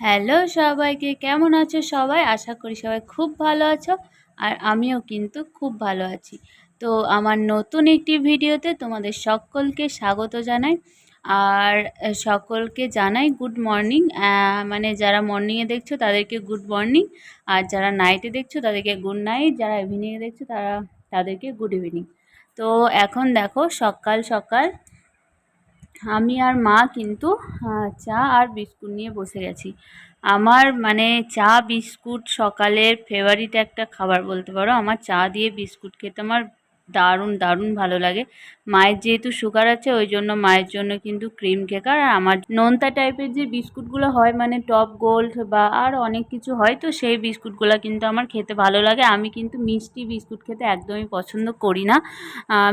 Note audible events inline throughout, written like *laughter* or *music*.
Hello সবাইকে, কেমন আছো সবাই? আশা করি সবাই খুব ভালো আছো আর আমিও কিন্তু খুব ভালো আছি। তো আমার নতুন একটি ভিডিওতে তোমাদের সকলকে স্বাগত জানাই। আর সকলকে জানাই গুড মর্নিং মানে যারা মর্নিংয়ে দেখছ তাদেরকে গুড মর্নিং আর যারা নাইটে দেখছ তাদেরকে গুড নাইট যারা ইভিনিংয়ে দেখছ তারা, তাদেরকে গুড ইভিনিং তো এখন দেখো সকাল সকাল আমি আর মা কিন্তু চা আর বিস্কুট নিয়ে বসে গেছি। আমার মানে চা, বিস্কুট সকালের ফেভারিট একটা খাবার বলতে পারো। আমার চা দিয়ে বিস্কুট খেতে আমার দারুণ দারুণ ভালো লাগে। মায়ের যেহেতু সুগার আছে, ওই জন্য মায়ের জন্য কিন্তু ক্রিম কেক আর আমার নোনতা টাইপের যে বিস্কুটগুলো হয় মানে টপ গোল্ড বা আর অনেক কিছু হয়, তো সেই বিস্কুটগুলো কিন্তু আমার খেতে ভালো লাগে। আমি কিন্তু মিষ্টি বিস্কুট খেতে একদমই পছন্দ করি না।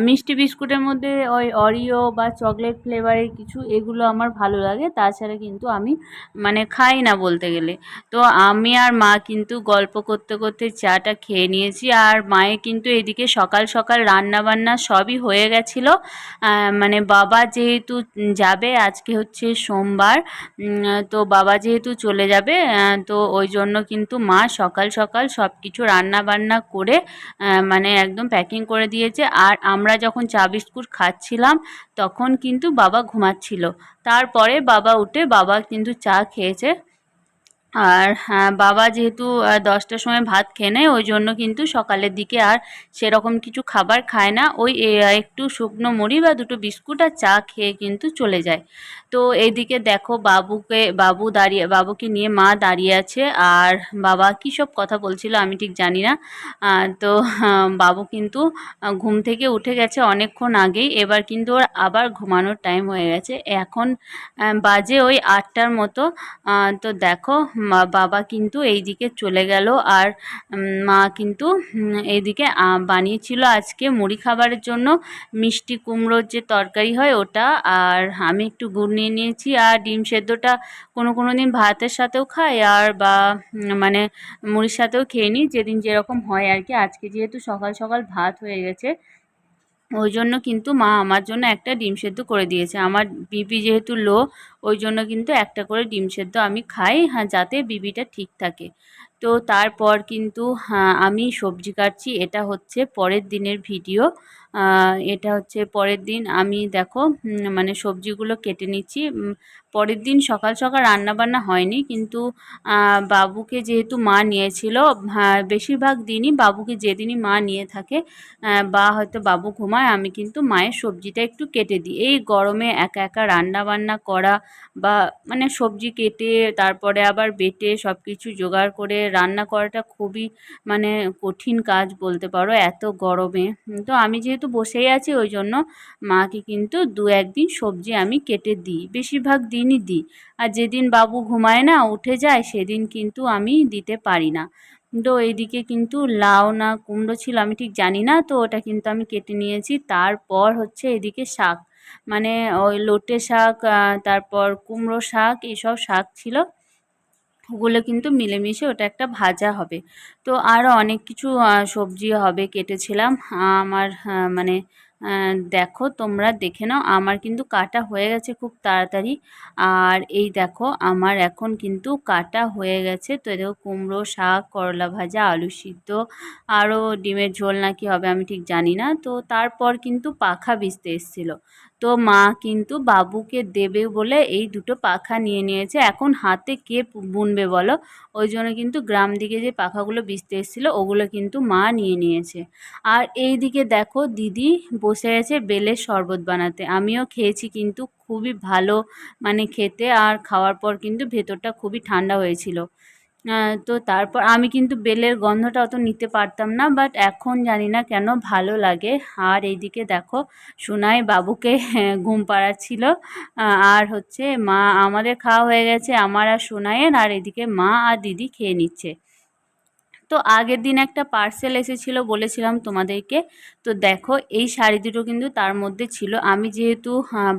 মিষ্টি বিস্কুটের মধ্যে ওই অরিও বা চকলেট ফ্লেভারের কিছু, এগুলো আমার ভালো লাগে। তাছাড়া কিন্তু আমি মানে খাই না বলতে গেলে। তো আমি আর মা কিন্তু গল্প করতে করতে চাটা খেয়ে নিয়েছি। আর মায়ে কিন্তু এদিকে সকাল সকাল রান্না বান্না সবই হয়ে গেছিল। মানে বাবা যেহেতু যাবে, আজকে হচ্ছে সোমবার তো বাবা যেহেতু চলে যাবে তো ওই জন্য কিন্তু মা সকাল সকাল সব কিছু রান্না বান্না করে মানে একদম প্যাকিং করে দিয়েছে। আর আমরা যখন চা বিস্কুট খাচ্ছিলাম, তখন কিন্তু বাবা ঘুমাচ্ছিল। তারপরে বাবা উঠে বাবা কিন্তু চা খেয়েছে। আর হ্যাঁ বাবা যেহেতু দশটার সময় ভাত খেয়ে নেয়, ওই জন্য কিন্তু সকালের দিকে আর সেরকম কিছু খাবার খায় না। ওই একটু শুকনো মুড়ি বা দুটো বিস্কুট আর চা খেয়ে কিন্তু চলে যায়। তো এইদিকে দেখো বাবুকে, বাবু দাঁড়িয়ে, বাবুকে নিয়ে মা দাঁড়িয়ে আছে আর বাবা কী সব কথা বলছিল আমি ঠিক জানি না। তো বাবু কিন্তু ঘুম থেকে উঠে গেছে অনেকক্ষণ আগেই। এবার কিন্তু ওর আবার ঘুমানোর টাইম হয়ে গেছে। এখন বাজে ওই আটটার মতো। তো দেখো বাবা কিন্তু এই দিকে চলে গেল আর মা কিন্তু এইদিকে বানিয়েছিল আজকে মুড়ি খাবারের জন্য মিষ্টি কুমড়োর যে তরকারি হয় ওটা আর আমি একটু গুড় নিয়ে নিয়েছি আর ডিম সেদ্ধটা কোনো কোনো দিন ভাতের সাথেও খাই আর বা মানে মুড়ির সাথেও খেয়ে নিই। যেদিন যেরকম হয় আর কি। আজকে যেহেতু সকাল সকাল ভাত হয়ে গেছে ওই জন্য কিন্তু মা আমার জন্য একটা ডিম সেদ্ধ করে দিয়েছে। আমার বিপি যেহেতু লো ওই জন্য কিন্তু একটা করে ডিম সেদ্ধ আমি খাই হ্যাঁ যাতে বিপিটা ঠিক থাকে। তো তারপর কিন্তু হ্যাঁ আমি সবজি কাটছি, এটা হচ্ছে পরের দিনের ভিডিও। এটা হচ্ছে পরের দিন, আমি দেখো মানে সবজিগুলো কেটে নিচ্ছি। পরের দিন সকাল সকাল রান্নাবান্না হয়নি, কিন্তু বাবুকে যেহেতু মা নিয়েছিল বেশিরভাগ দিনই বাবুকে যেদিনই মা নিয়ে থাকে বা হয়তো বাবু ঘুমায়, আমি কিন্তু মায়ের সবজিটা একটু কেটে দিই। এই গরমে একা একা রান্না বান্না করা বা মানে সবজি কেটে, তারপরে আবার বেটে সব কিছু জোগাড় করে রান্না করাটা খুবই মানে কঠিন কাজ বলতে পারো, এত গরমে। তো আমি যেহেতু বসেই আছি, ওই জন্য মাকে কিন্তু দু একদিন সবজি আমি কেটে দিই, বেশিরভাগ দিনই দিই। আর যেদিন বাবু ঘুমায় না, উঠে যায়, সেদিন কিন্তু আমি দিতে পারি না। তো এইদিকে কিন্তু লাউ না কুমড়ো ছিল, আমি ঠিক জানি না, তো ওটা কিন্তু আমি কেটে নিয়েছি। তারপর হচ্ছে এদিকে শাক মানে ওই লোটে শাক তারপর কুমড়ো শাক, এসব শাক ছিল। ওগুলো কিন্তু মিলেমিশে ওটা একটা ভাজা হবে। তো আরও অনেক কিছু সবজি হবে, কেটেছিলাম। আমার মানে দেখো তোমরা দেখে নাও, আমার কিন্তু কাটা হয়ে গেছে খুব তাড়াতাড়ি। আর এই দেখো, আমার এখন কিন্তু কাটা হয়ে গেছে। তো দেখো, কুমড়ো শাক, করলা ভাজা, আলু সিদ্ধ আরও ডিমের ঝোল নাকি হবে আমি ঠিক জানি না। তো তারপর কিন্তু পাখা ভিজতে এসেছিল। তো মা কিন্তু বাবুকে দেবে বলে এই দুটো পাখা নিয়ে নিয়েছে। এখন হাতে কে বুনবে বলো? ওই জন্য কিন্তু গ্রাম দিকে যে পাখাগুলো বিছতে এসেছিল, ওগুলো কিন্তু মা নিয়ে নিয়েছে। আর এই দিকে দেখো দিদি বসে আছে বেলের শরবত বানাতে। আমিও খেয়েছি কিন্তু খুবই ভালো মানে খেতে আর খাওয়ার পর কিন্তু ভেতরটা খুবই ঠান্ডা হয়েছিল। তো তারপর আমি কিন্তু বেলের গন্ধটা অত নিতে পারতাম না বাট এখন জানি না কেন ভালো লাগে। আর এইদিকে দেখো, সোনাই বাবুকে *laughs* ঘুম পাড়াচ্ছিল। আর হচ্ছে মা, আমাদের খাওয়া হয়ে গেছে আমার আর সোনাইয়ের, আর এদিকে মা আর দিদি খেয়ে নিচ্ছে। তো আগের দিন একটা পার্সেল এসেছিল, বলেছিলাম তোমাদেরকে। তো দেখো, এই শাড়ি দুটো কিন্তু তার মধ্যে ছিল। আমি যেহেতু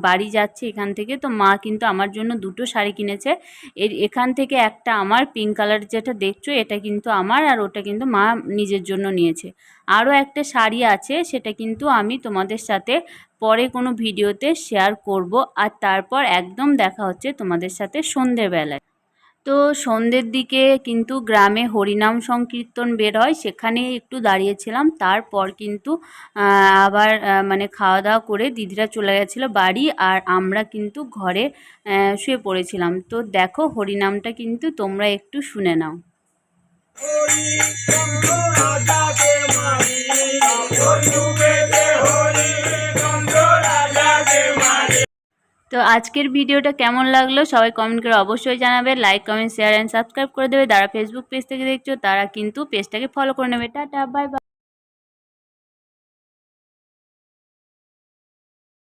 বাড়ি যাচ্ছি এখান থেকে, তো মা কিন্তু আমার জন্য দুটো শাড়ি কিনেছে। এর, এখান থেকে একটা আমার পিঙ্ক কালার যেটা দেখছ, এটা কিন্তু আমার, আর ওটা কিন্তু মা নিজের জন্য নিয়েছে। আরও একটা শাড়ি আছে, সেটা কিন্তু আমি তোমাদের সাথে পরে কোনো ভিডিওতে শেয়ার করব। আর তারপর একদম দেখা হচ্ছে তোমাদের সাথে সন্ধেবেলায়। তো সন্ধ্যের দিকে কিন্তু গ্রামে হরিনাম সংকীর্তন বের হয় সেখানে একটু দাঁড়িয়েছিলাম। তারপর কিন্তু আবার মানে খাওয়া দাওয়া করে দিদিরা চলে গেছিল বাড়ি আর আমরা কিন্তু ঘরে শুয়ে পড়েছিলাম। তো দেখো হরিনামটা কিন্তু তোমরা একটু শুনে নাও। তো আজকের ভিডিওটা কেমন লাগল সবাই কমেন্ট করে অবশ্যই জানাবে। Like comment share and subscribe করে দেবে। যারা ফেসবুক পেজ থেকে দেখছ, তারা কিন্তু পেজটাকে ফলো করে নেবে। Tata bye bye